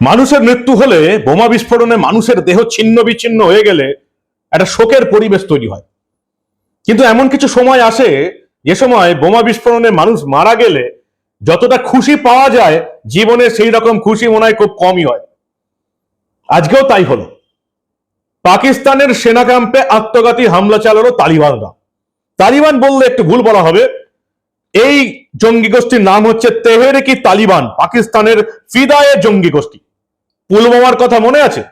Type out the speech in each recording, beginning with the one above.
মানুষের মৃত্যু হলে বোমা বিস্ফোরণে মানুষের দেহ ছিন্ন বিচ্ছিন্ন হয়ে গেলে একটা শোকের পরিবেশ তৈরি হয়। কিন্তু এমন কিছু সময় আসে, যে সময় বোমা বিস্ফোরণে মানুষ মারা গেলে যতটা খুশি পাওয়া যায়, জীবনে সেই রকম খুশি মনে হয় খুব কমই হয়। আজকেও তাই হলো। পাকিস্তানের সেনা ক্যাম্পে আত্মঘাতী হামলা চালালো তালিবানরা। তালিবান বললে একটু ভুল বলা হবে, এই জঙ্গি গোষ্ঠীর নাম হচ্ছে তেহরেকি তালিবান, পাকিস্তানের ফিদায়ে জঙ্গি গোষ্ঠী। পুলওয়ামার কথা মনে আছে?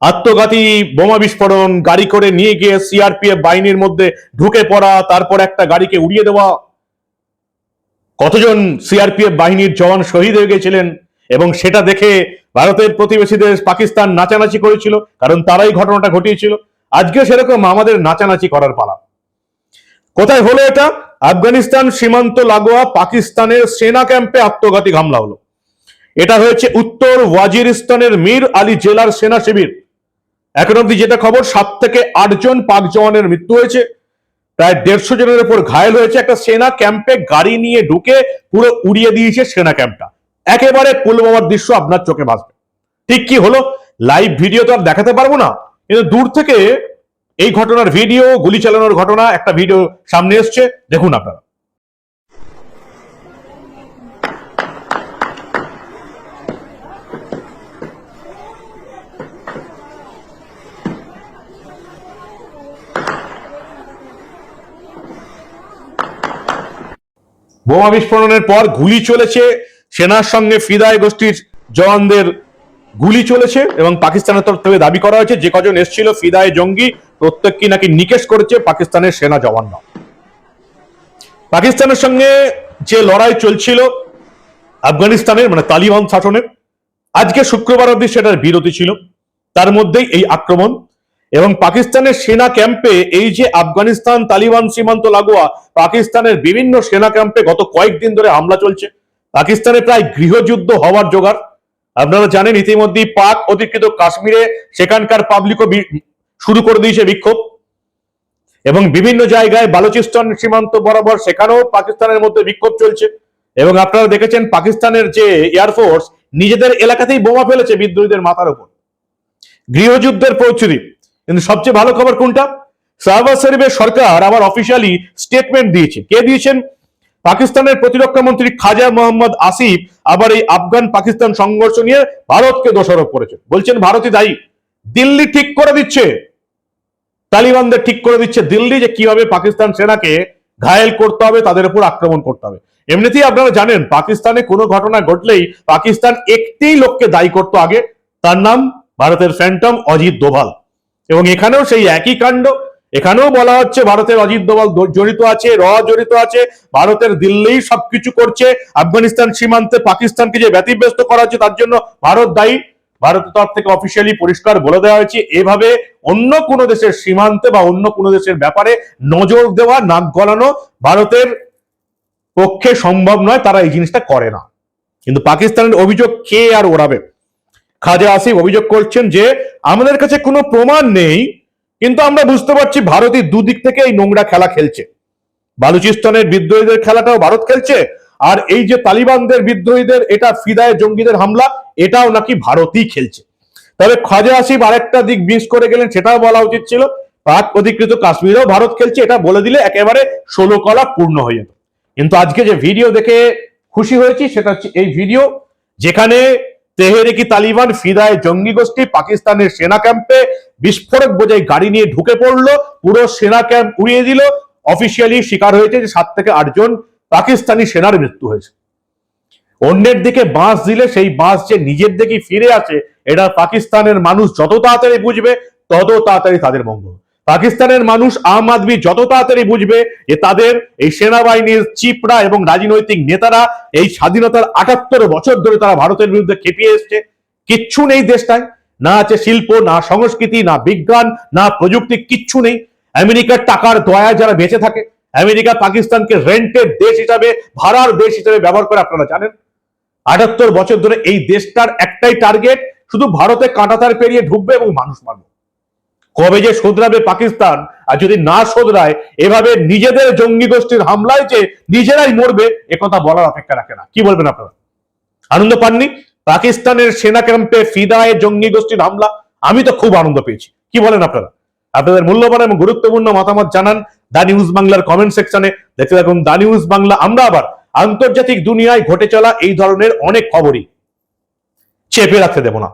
আত্মঘাতী বোমা বিস্ফোরণ, গাড়ি করে নিয়ে গিয়ে সিআরপিএফ বাহিনীর মধ্যে ঢুকে পড়া, তারপর একটা গাড়িকে উড়িয়ে দেওয়া। কতজন সিআরপিএফ বাহিনীর জওয়ান শহীদ হয়ে গেছিলেন? এবং সেটা দেখে ভারতের প্রতিবেশী দেশ পাকিস্তান নাচানাচি করেছিল, কারণ তারাই ঘটনাটা ঘটিয়েছিল। আজকে সেরকম আমাদের নাচানাচি করার পালা। কোথায় হলো এটা? আফগানিস্তান সীমান্ত লাগোয়া পাকিস্তানের সেনা ক্যাম্পে আত্মঘাতী হামলা হলো। এটা হয়েছে উত্তর ওয়াজিরিস্তানের মীর আলী জেলার সেনা শিবির। এখন অব্দি যেটা খবর, সাত থেকে আটজন পাক জওয়ানের মৃত্যু হয়েছে। প্রায় দেড়শো জনের উপর ঘায়েল হয়েছে। একটা সেনা ক্যাম্পে গাড়ি নিয়ে ঢুকে পুরো উড়িয়ে দিয়েছে সেনা ক্যাম্পটা। একেবারে পুলওয়ামার দৃশ্য আপনার চোখে ভাসবে। ঠিক কি হলো? লাইভ ভিডিও তো আর দেখাতে পারব না। কিন্তু দূর থেকে এই ঘটনার ভিডিও, গুলি চালানোর ঘটনা, একটা ভিডিও সামনে এসছে। দেখুন আপনারা। বোমা বিস্ফোরণের পর গুলি চলেছে। সেনার সঙ্গে ফিদায় গোষ্ঠীর জওয়ানদের গুলি চলেছে এবং পাকিস্তানের তরফ থেকে দাবি করা হয়েছে, যে কজন এসেছিল ফিদায় জঙ্গি, প্রত্যেককে নাকি নিকেশ করেছে পাকিস্তানের সেনা জওয়ানরা। পাকিস্তানের সঙ্গে যে লড়াই চলছিল আফগানিস্তানের মানে তালিবান শাসনের, আজকে শুক্রবার অবধি সেটার বিরতি ছিল। তার মধ্যেই এই আক্রমণ এবং পাকিস্তানের সেনা ক্যাম্পে এই যে আফগানিস্তান তালিবান সীমান্ত লাগোয়া, পাকিস্তানের বিভিন্ন সেনা ক্যাম্পে গত কয়েকদিন ধরে হামলা চলছে। পাকিস্তানে প্রায় গৃহযুদ্ধ হওয়ার জোগাড়। আপনারা জানেন ইতিমধ্যেই পাক অধিকৃত কাশ্মীরে সেখানকার পাবলিকও শুরু করে দিয়েছে বিক্ষোভ। এবং বিভিন্ন জায়গায় বালুচিস্তান সীমান্ত বরাবর সেখানেও পাকিস্তানের মধ্যে বিক্ষোভ চলছে। এবং আপনারা দেখেছেন পাকিস্তানের যে এয়ারফোর্স নিজেদের এলাকাতেই বোমা ফেলেছে বিদ্রোহীদের মাথার উপর গৃহযুদ্ধের প্রস্তুতি কিন্তু সবচেয়ে ভালো খবর কোনটা? শাহবাজ শরীফের সরকার আবার অফিসিয়ালি স্টেটমেন্ট দিয়েছে। কে দিয়েছেন? পাকিস্তানের প্রতিরক্ষা মন্ত্রী খাজা মোহাম্মদ আসিফ আবার এই আফগান পাকিস্তান সংঘর্ষ নিয়ে ভারতকে দোষারোপ করেছে বলছেন ভারতই দায়ী। দিল্লি ঠিক করে দিচ্ছে। তালিবানদের ঠিক করে দিচ্ছে দিল্লি যে কীভাবে পাকিস্তান সেনাকে ঘায়েল করতে হবে, তাদের উপর আক্রমণ করতে হবে। এমনিতেই আপনারা জানেন, পাকিস্তানে কোনো ঘটনা ঘটলেই পাকিস্তান একটি লোককে দায়ী করতো আগে। তার নাম ভারতের ফ্যান্টম অজিত দোভাল। এবং এখানেও সেই একই কাণ্ড। এখানেও বলা হচ্ছে ভারতের অজিত দোভাল জড়িত আছে, র জড়িত আছে, ভারতের দিল্লি সবকিছু করছে, আফগানিস্তান সীমান্তে পাকিস্তানকে যে ব্যতিব্যস্ত করা হচ্ছে তার জন্য ভারত দায়ী। ভারতের তরফ থেকে অফিসিয়ালি পরিষ্কার বলে দেওয়া হয়েছে, এভাবে অন্য কোনো দেশের সীমান্তে বা অন্য কোনো দেশের ব্যাপারে নজর দেওয়া, নাক গলানো ভারতের পক্ষে সম্ভব নয়, তারা এই জিনিসটা করে না। কিন্তু পাকিস্তানের অভিযোগ কে আর ওড়াবে? খাজা আসিফ অভিযোগ করছেন যে আমাদের কাছে কোনো প্রমাণ নেই, কিন্তু আমরা বুঝতে পারছি ভারতই দুদিক থেকে এই নোংরা খেলা খেলছে। বালুচিস্তানের বিদ্রোহীদের খেলাটাও ভারত খেলছে, আর এই যে তালিবানদের বিদ্রোহীদের, এটা ফিদায় জঙ্গিদের হামলা, এটাও নাকি ভারতই খেলছে। তবে খাজা আসিফ আরেকটা দিক মিস করে গেলেন, সেটাও বলা উচিত ছিল, পাক অধিকৃত কাশ্মীরেও ভারত খেলছে, এটা বলে দিলে একেবারে ষোলো কলা পূর্ণ হয়ে যেত। কিন্তু আজকে যে ভিডিও দেখে খুশি হয়েছি, সেটা হচ্ছে এই ভিডিও, যেখানে তেহরেকি তালিবান ফিদায় জঙ্গি গোষ্ঠী পাকিস্তানের সেনা ক্যাম্পে বিস্ফোরক বোঝাই গাড়ি নিয়ে ঢুকে পড়ল। পুরো সেনা ক্যাম্প উড়িয়ে দিল। অফিসিয়ালি স্বীকার হয়েছে যে সাত থেকে আটজন পাকিস্তানি সেনার মৃত্যু হয়েছে। অন্যের দিকে বাঁশ দিলে সেই বাঁশ যে নিজের দিকে ফিরে আছে এটা পাকিস্তানের মানুষ যত তাড়াতাড়ি বুঝবে, তত তাড়াতাড়ি তাদের মঙ্গল। পাকিস্তানের মানুষ আম আদমি যত তাড়াতাড়ি বুঝবে যে তাদের এই সেনাবাহিনীর চিপরা এবং রাজনৈতিক নেতারা এই স্বাধীনতার আটাত্তর বছর ধরে তারা ভারতের বিরুদ্ধে খেপিয়ে এসছে। কিচ্ছু নেই দেশটায়। না আছে শিল্প, না সংস্কৃতি, না বিজ্ঞান, না প্রযুক্তি, কিচ্ছু নেই। আমেরিকার টাকার দয়া যারা বেঁচে থাকে, আমেরিকা পাকিস্তানকে রেন্টের দেশ হিসাবে, ভাড়ার দেশ হিসাবে ব্যবহার করে আপনারা জানেন। আটাত্তর বছর ধরে এই দেশটার একটাই টার্গেট শুধু ভারতে কাঁটাতার পেরিয়ে ঢুকবে এবং মানুষ মারবে। কবে যে শোধরাবে পাকিস্তান, আর যদি না শোধরায়, এভাবে নিজেদের জঙ্গি গোষ্ঠীর হামলায় যে নিজেরাই মরবে একথা বলার অপেক্ষা রাখে না। কি বলবেন আপনারা? আনন্দ পাননি? পাকিস্তানের সেনা ক্যাম্পে ফিদায় জঙ্গি গোষ্ঠীর হামলা? আমি তো খুব আনন্দ পেয়েছি। কি বলেন আপনারা? আপনাদের মূল্যবান এবং গুরুত্বপূর্ণ মতামত জানান দা নিউজ বাংলার কমেন্ট সেকশনে। দেখতে থাকুন দা নিউজ বাংলা। আমরা আবার আন্তর্জাতিক দুনিয়ায় ঘটে চলা এই ধরনের অনেক খবরই চেপে রাখতে দেব না।